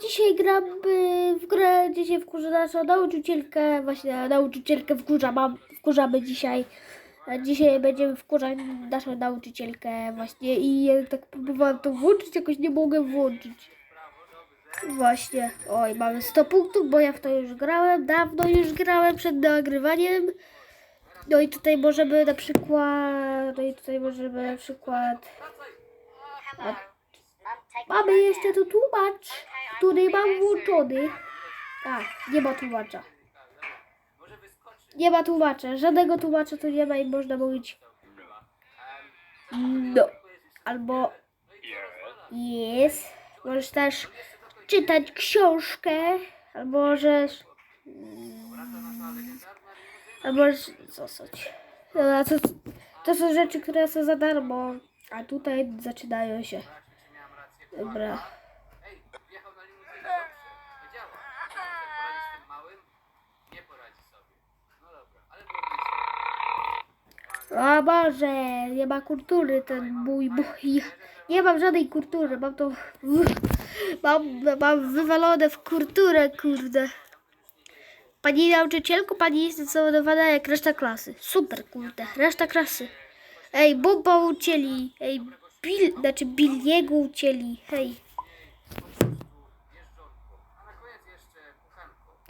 dzisiaj gram y, w grę, dzisiaj wkurzę naszą nauczycielkę, właśnie nauczycielkę wkurza, mam, wkurzamy dzisiaj. Dzisiaj będziemy wkurzać naszą nauczycielkę właśnie i ja tak próbowałam to włączyć, jakoś nie mogę włączyć. Właśnie, oj, mamy 100 punktów, bo ja w to już grałem, dawno już grałem przed nagrywaniem. No i tutaj możemy na przykład, no i tutaj możemy na przykład, a, mamy jeszcze tu tłumacz, który mam włączony. A, nie ma tłumacza. Nie ma tłumacza, żadnego tłumacza tu nie ma i można mówić no, albo jest. Możesz też czytać książkę, albo możesz albo możesz zostać. Dobra, to, to są rzeczy, które są za darmo, a tutaj zaczynają się. Dobra. Ej, wjechał na limuzynę, dobrze, to działa. Poradzi z tym małym? Nie poradzi sobie. No dobra, ale było A Boże, nie ma kultury ten mój mój. Nie mam żadnej kultury, mam to. Mam, mam wywalone w kulturę, kurde. Pani nauczycielko, pani jest zdecydowana jak reszta klasy. Super, kurde, reszta klasy. Ej, Boba ucięli. Ej, Bill, znaczy Billiego ucięli. Hej.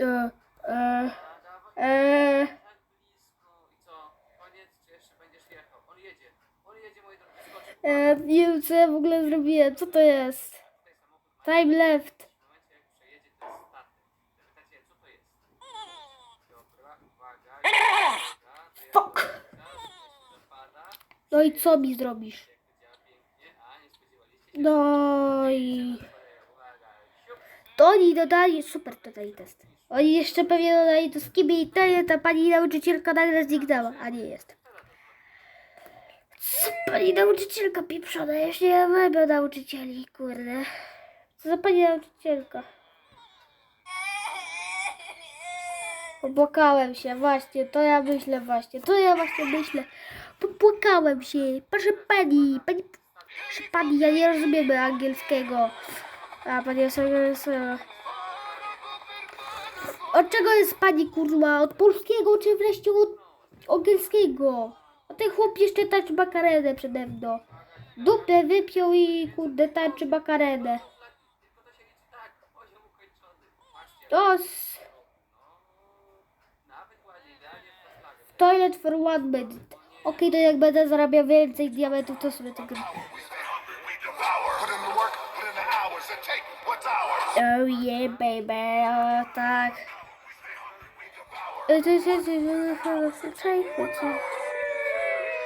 E, e, A e, dawaj. Tak blisko. I co? Koniec, czy jeszcze będziesz jechał? On jedzie. On jedzie, moi drodzy. Skoczy. e, nie wiem, co ja w ogóle zrobiłem. Co to jest? Time left. Fuck. No i co mi zrobisz? No i... To oni dodali, super dodali test. Oni jeszcze pewnie dodali to kim i ten, ta pani nauczycielka nagle zniknęła, a nie jest. Pani nauczycielka pieprzona, ja już nie lubię nauczycieli, kurde. Co za pani nauczycielka? Popłakałem się, właśnie, to ja myślę właśnie, to ja właśnie myślę. Popłakałem się, proszę pani, pani, proszę pani, ja nie rozumiem angielskiego. A pani sobie. Od czego jest pani kurwa? Od polskiego czy wreszcie od angielskiego? A ten chłop jeszcze makarenę przede mną. Dupę wypiął i kurde tańczy makarenę. Tylko to się liczy tak. Poziom ukończony. Patrzcie. To s- Nawet ładnie, idealnie w flagę. toilet for one minute. Okej, to jak będę zarabiał więcej diamentów, to sobie to gram. Put in the work, put in the hours, and take what's ours. Oh yeah, baby, o, tak. E, to jest- jest- jest- jest- czekaj, Ja pierdzielę, on teraz będzie robił to. Boże, to każdy robi też takie spamienie jest. Nie pytajcie, co to jest. Nie ma na celu zabrać. Szu, szu, szu. Dobra, pokaż co potrafisz. Powiedz mi, że E, Okej. wyleciał. B, B, B. Dobra. Nawet nie byłem najgorszy. Patrzcie, jak ten typ wiesz co zrobił. To tak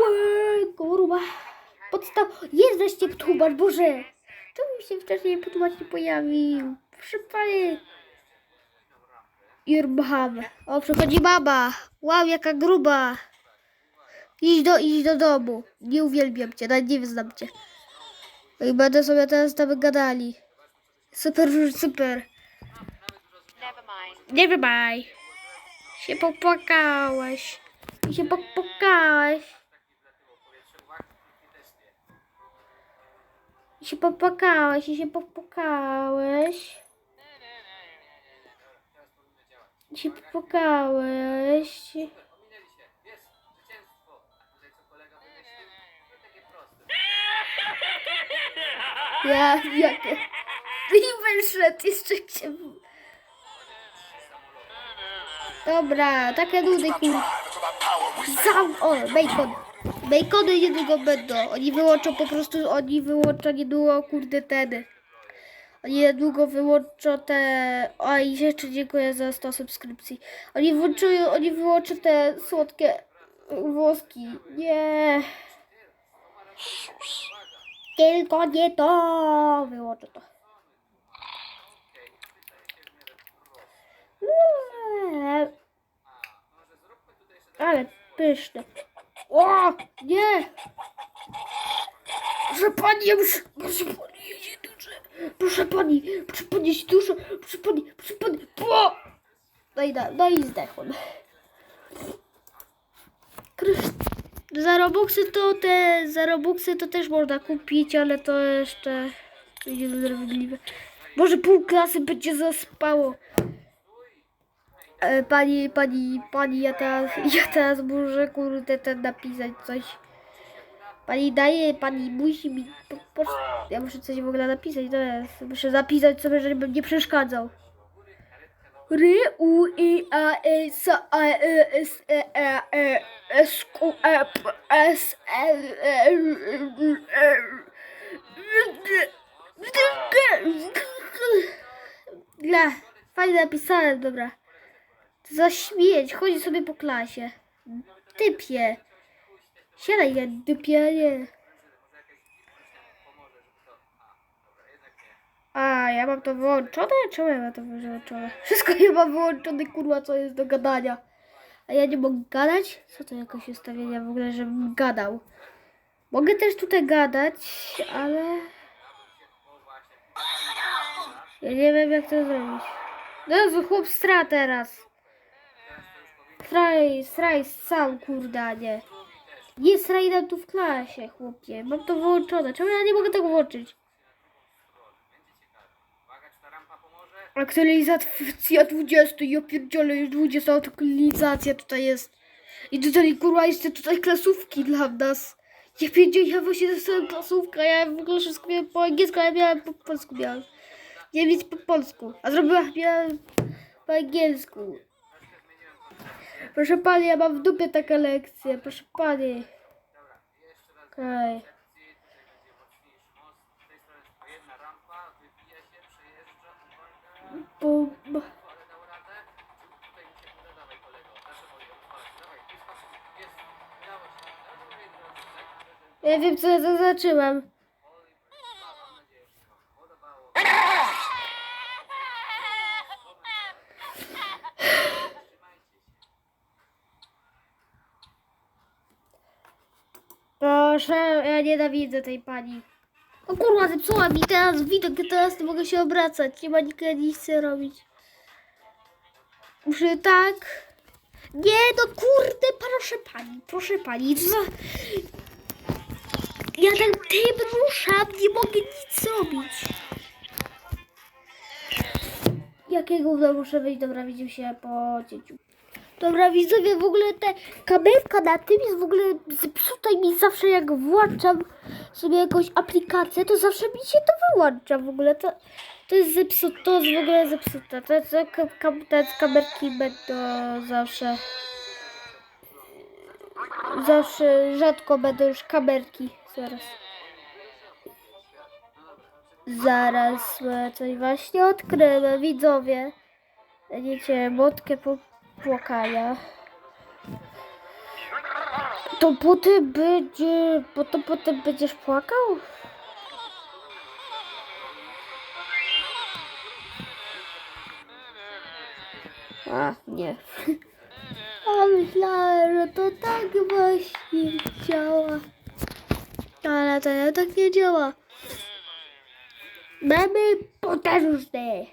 Łe, kurwa. Podstaw. Jest wreszcie Boże. Czemu się wcześniej tłumacz nie pojawił? Your mom. O, przychodzi baba. Wow, jaka gruba. Idź do, idź do domu. Nie uwielbiam cię, nawet nie znam cię. No I będę sobie teraz tam gadali. Super, super. Never mind. Wiem, bye. Się popłakałeś. I się popłakałeś. I się popłakałeś, się popłakałeś. Się popłakałeś. Ja, jak... I wyszedł, jeszcze się... Dobra, takie nudy, kur... Zam... O, bacon. Bacony niedługo będą. Oni wyłączą po prostu, oni wyłączą niedługo, kurde, ten. Oni niedługo wyłączą te... O i jeszcze dziękuję za 100 subskrypcji. Oni włączują, oni wyłączą te słodkie włoski. Nie. Tylko nie to. Wyłączę to. Ale pyszne. O, nie! Proszę pani, ja muszę, proszę pani, jedzie duże. Proszę pani, proszę podnieść dużo, proszę pani, proszę pani. O! No i, no i zdechłem. Krysz- Za Robuxy to te, za to też można kupić, ale to jeszcze będzie niesprawiedliwe. Może pół klasy będzie zaspało. E, Pani, pani, pani, ja teraz, ja teraz muszę kurde ten napisać coś. Pani daje, pani musi mi, po, po, ja muszę coś w ogóle napisać teraz. Muszę zapisać sobie, żebym nie przeszkadzał. Ry, U, I, A, E, S, A, E, S, E, E, E, S, Q, E, P, S, E, L, Dla, fajnie napisałem, dobra. Za śmieć, chodzi sobie po klasie. Typie. Siadaj, ja typie, A, ja mam to wyłączone? Czemu ja mam to wyłączone? Wszystko ja mam wyłączone, kurwa, co jest do gadania. A ja nie mogę gadać? Co to jakoś ustawienia w ogóle, żebym gadał? Mogę też tutaj gadać, ale... Ja nie wiem, jak to zrobić. No chłop stra teraz. Straj, straj sam, kurda, nie. Nie straj tu w klasie, chłopie. Mam to wyłączone. Czemu ja nie mogę tego włączyć? Uwaga, czy ta rampa pomoże? Aktualizacja 20, ja pierdzielę, już 20 aktualizacja tutaj jest. I tutaj, kurwa, jeszcze tutaj klasówki dla nas. Ja pierdzielę, ja właśnie dostałem klasówkę, ja w ogóle wszystko miałem po angielsku, a ja miałem po polsku miałem. Nie mieć po polsku, a zrobiłam, miałem po angielsku. Proszę pani, ja mam w dupie taką lekcję, proszę pani. Okej. Tutaj tak? Ja wiem, co ja zaznaczyłem. Proszę, ja nienawidzę tej pani. O kurwa, zepsuła mi teraz widok, teraz nie mogę się obracać. Nie ma nikt nic chce robić. Muszę tak. Nie, no kurde, proszę pani, proszę pani. Co. Ja ten tym ruszam, nie mogę nic zrobić. Jakiego muszę wyjść? Dobra, widzimy się po cięciu. Dobra, widzowie, w ogóle te kamerka na tym jest w ogóle zepsuta i mi zawsze jak włączam sobie jakąś aplikację, to zawsze mi się to wyłącza w ogóle. To, to jest zepsute, to jest w ogóle zepsute. Te, te, te kamerki będą zawsze... Zawsze rzadko będą już kamerki. Zaraz. Zaraz coś właśnie odkryłem, widzowie. Będziecie motkę po płakania. To potem będzie. Bo to potem będziesz płakał? A, nie. A myślałem, że to tak właśnie działa. Ale to ja tak nie działa. Mamy potężne.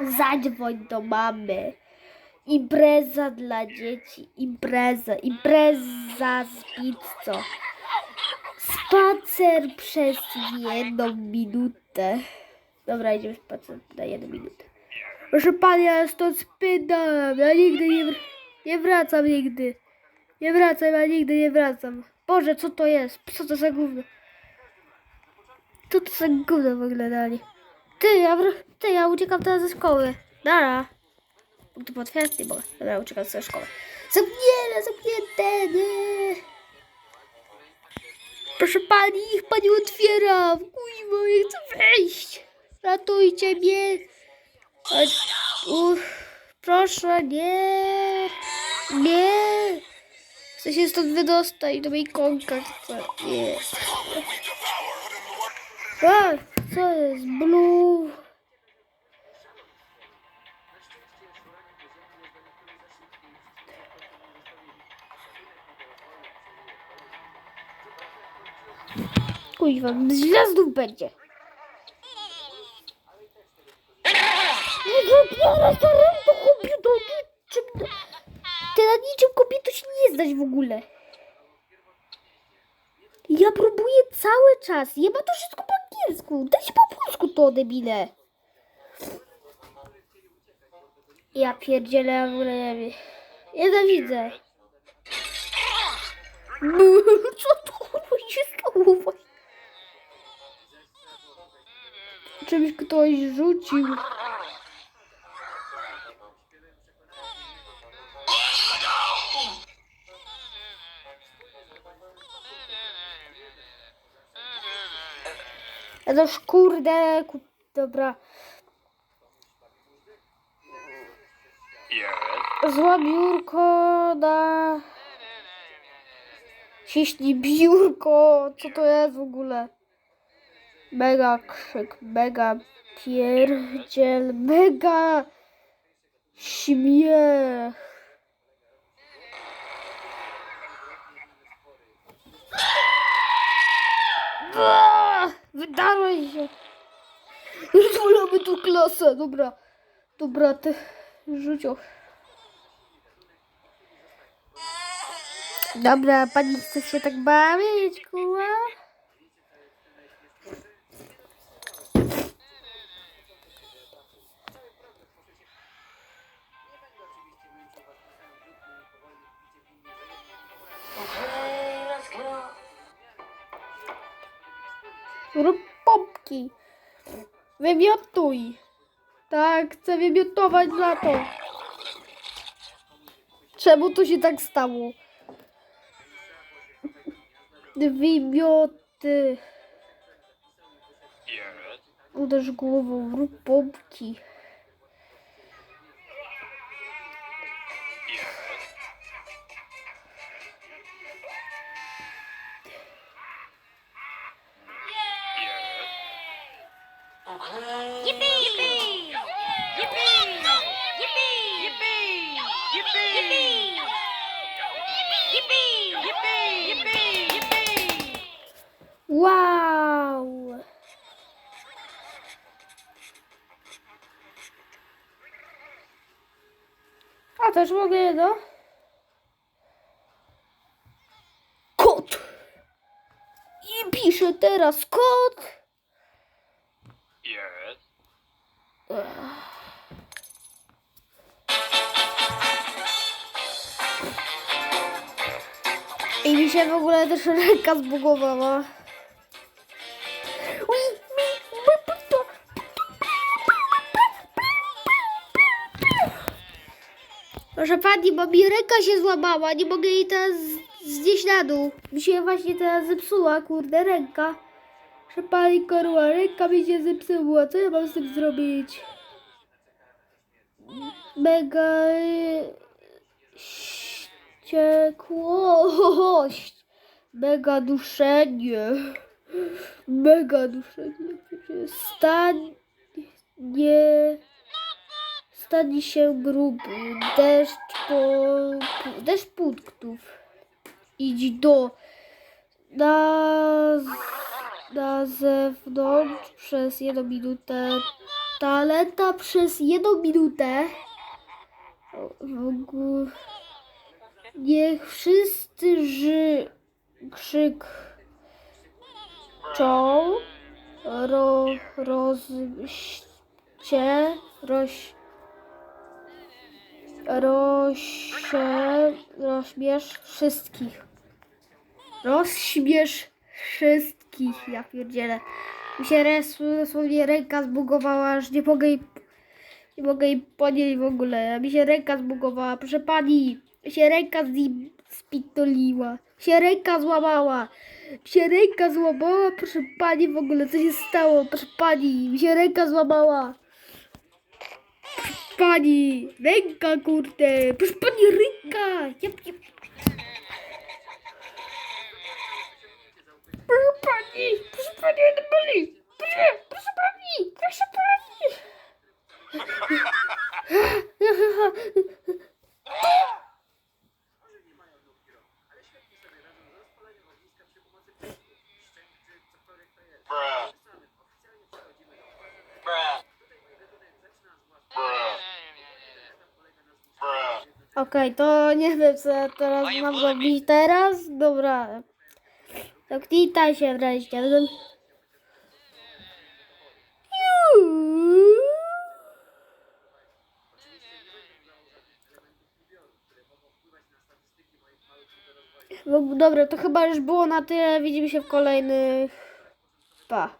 Zadzwoń do mamy. Impreza dla dzieci. Impreza. Impreza z pizzą. Spacer przez jedną minutę. Dobra, idziemy spacer na jedną minutę. Proszę pana, ja stąd spytam. Ja nigdy nie, wr- nie wracam nigdy. Nie wracam, ja nigdy nie wracam. Boże, co to jest? Co to za gówno? Co to za gówno w ogóle dali? Ty, ja, ty, ja uciekam teraz ze szkoły. Dara. Punkty potwierdzeń, bo dobra, uciekam ze szkoły. Zamknięte, zamknięte, nie. Proszę pani, niech pani otwiera. Kuźwa, ja chcę wejść. Ratujcie mnie! Uff, proszę, nie! Nie! Chcę się stąd wydostać do Bejkonka. Chcę. Nie. A, co jest? Blue. Kuźwa, źle znów będzie. To niczym... Ty na niczym kobieto się nie zdać w ogóle. Ja próbuję cały czas. Ja mam to wszystko po angielsku. Daj się po polsku to, debile. Ja pierdzielę, ja w ogóle nie wiem. Nienawidzę. Co tu kurwa się stało? Czymś ktoś rzucił. Ja też kurde, ku... dobra. Zła biurko na... Ciśnij biurko, co to jest w ogóle? Mega krzyk, mega pierdziel, mega śmiech. Wydarłeś się. Rozwalamy tu klasę, dobra. Dobra, ty rzucił. Dobra, pani chce się tak bawić, kuła? Pompki. Wymiotuj. Tak, chcę wymiotować za to. Czemu to się tak stało? Wymioty. Uderz głową, rób pompki. A też mogę jedno? Kot! I piszę teraz kot! I mi się w ogóle też ręka zbugowała. Proszę pani, bo mi ręka się złamała, nie mogę jej teraz znieść na dół. Mi się właśnie teraz zepsuła, kurde, ręka. Proszę pani, korła, ręka mi się zepsuła, co ja mam z tym zrobić? Mega... y, Wściekłość. Mega duszenie. Mega duszenie. Stań nie... Stanie się gruby. Deszcz po... Deszcz punktów. Idź do... Na... Na zewnątrz przez jedną minutę. Talenta przez jedną minutę. Niech wszyscy ży... krzyczą, ro... rozście, roś... Rosie... Rozśmiesz wszystkich. Rozśmiesz wszystkich, ja pierdzielę. Mi się dosłownie ręka zbugowała, aż nie mogę jej, nie mogę jej podnieść w ogóle. Mi się ręka zbugowała, proszę pani. Mi się ręka spitoliła. Mi się ręka złamała. Mi się ręka złamała, proszę pani, w ogóle co się stało? Proszę pani, mi się ręka złamała. Pani, ręka kurde, proszę pani, ręka. Ja, ja. Proszę pani, proszę pani, mnie boli. Proszę, proszę pani, proszę pani. Bruh. Bruh. Okej, to nie wiem co teraz mam robić teraz. Dobra. Zamknij się wreszcie. No, Dobra, to chyba już było na tyle. Widzimy się w kolejnych. Pa.